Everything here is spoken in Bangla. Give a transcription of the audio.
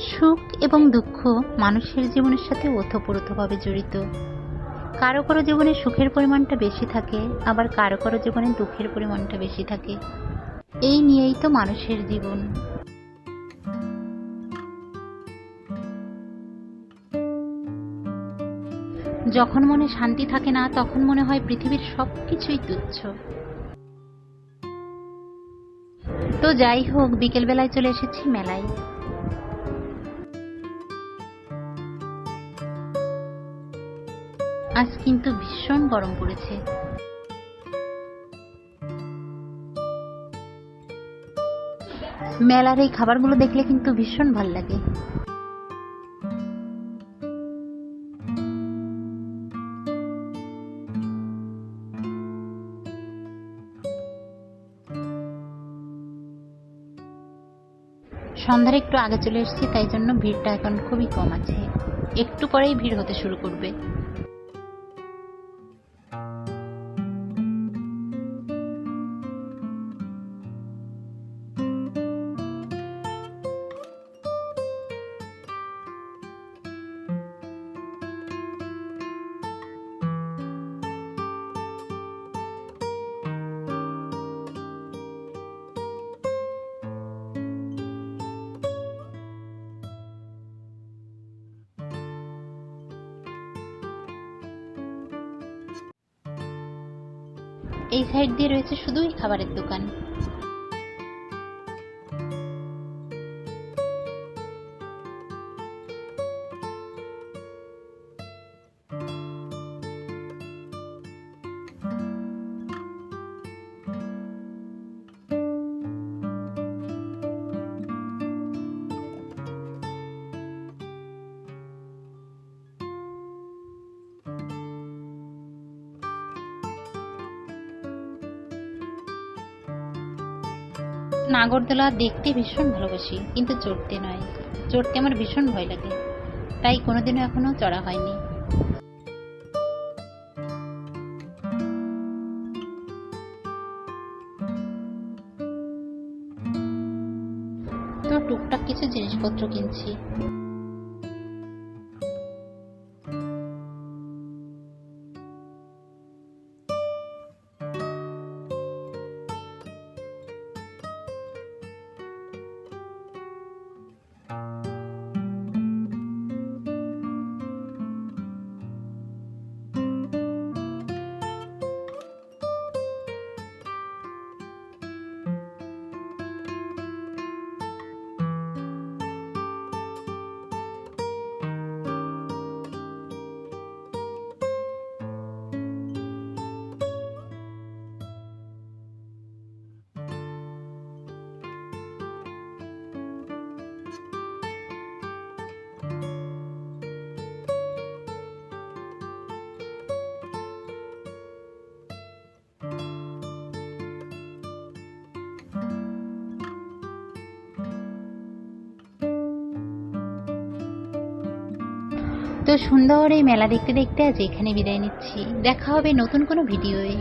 সুখ এবং দুঃখ মানুষের জীবনের সাথে ওতপ্রোতভাবে জড়িত। কারও কারও জীবনে সুখের পরিমাণটা বেশি থাকে, আবার কারও কারও জীবনে দুঃখের পরিমাণটা বেশি থাকে। এই নিয়েই তো মানুষের জীবন। যখন মনে শান্তি থাকে না, তখন মনে হয় পৃথিবীর সব কিছুই তুচ্ছ। তো যাই হোক, বিকেলবেলায় চলে এসেছি মেলায়। আজ কিন্তু ভীষণ গরম পড়েছে। মেলার এই খাবারগুলো দেখলে কিন্তু ভীষণ ভালো লাগে। সন্ধ্যার একটু আগে চলে এসেছি, তাই জন্য ভিড়টা এখন খুবই কম আছে। একটু পরেই ভিড় হতে শুরু করবে। এই সাইড দিয়ে রয়েছে শুধুই খাবারের দোকান। নাগরদোলা দেখতে ভীষণ ভালোবাসি, কিন্তু চড়তে নয়। চড়তে আমার ভীষণ ভয় লাগে। তাই কোনোদিনও এখনও চড়া হয়নি। তো টুকটাক কিছু জিনিসপত্র কিনছি। তো সুন্দর এই মেলা দেখতে দেখতে আজ এখানে বিদায় নিচ্ছি। দেখা হবে নতুন কোনো ভিডিওয়ে।